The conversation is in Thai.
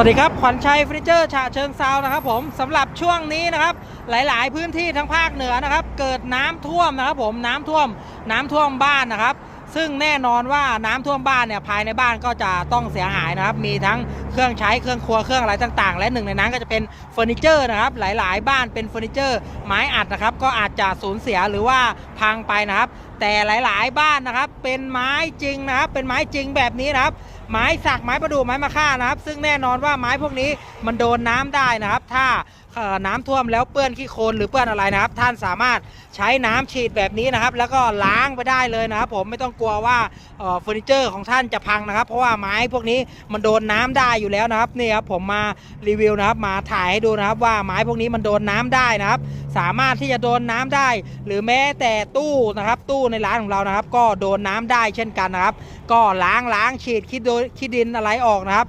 วัสดีครับ ขวัญชัยเฟอร์นิเจอร์ฉะเชิงเซานะครับผมสำหรับช่วงนี้นะครับ หลาย ๆ พื้นที่ทั้งภาคเหนือนะครับ เกิดน้ำท่วมนะครับผมน้ำท่วม น้ำท่วมบ้านนะครับ ซึ่งแน่นอนว่าน้ำท่วมบ้านเนี่ยภายในบ้านก็จะต้องเสียหายนะครับ มีทั้งเครื่องใช้เครื่องครัวเครื่องอะไรต่าง ๆ และหนึ่งในนั้นก็จะเป็นเฟอร์นิเจอร์นะครับ หลาย ๆ บ้านเป็นเฟอร์นิเจอร์ไม้อัดนะครับ ก็อาจจะสูญเสียหรือว่าพังไปนะครับ แต่หลาย ๆ บ้านนะครับ เป็นไม้จริงนะครับ เป็นไม้จริงแบบนี้นะครับ ไม้สักไม้ประดู่ไม้มะค่านะครับ ซึ่งแน่นอนว่าไม้พวกนี้มันโดนน้ำได้นะครับ ถ้าน้ำท่วมแล้วเปื้อนขี้โคลนหรือเปื้อนอะไรนะครับ ท่านสามารถใช้น้ำฉีดแบบนี้นะครับ แล้วก็ล้างไปได้เลยนะครับ ผมไม่ต้องกลัวว่าเอ่อเฟอร์นิเจอร์ของท่านจะพังนะครับ เพราะว่าไม้พวกนี้มันโดนน้ำได้อยู่แล้วนะครับนี่ครับผมมารีวิวนะครับ มาถ่ายให้ดูนะครับ ว่าไม้พวกนี้มันโดนน้ำได้นะครับ สามารถที่จะโดนน้ำได้ หรือแม้แต่ตู้นะครับ ตู้ในร้านของเรานะครับ ก็โดนน้ำได้เช่นกันนะครับ ก็ล้างล้างฉีดคิดโดคิดดินอะไรออกนะครับ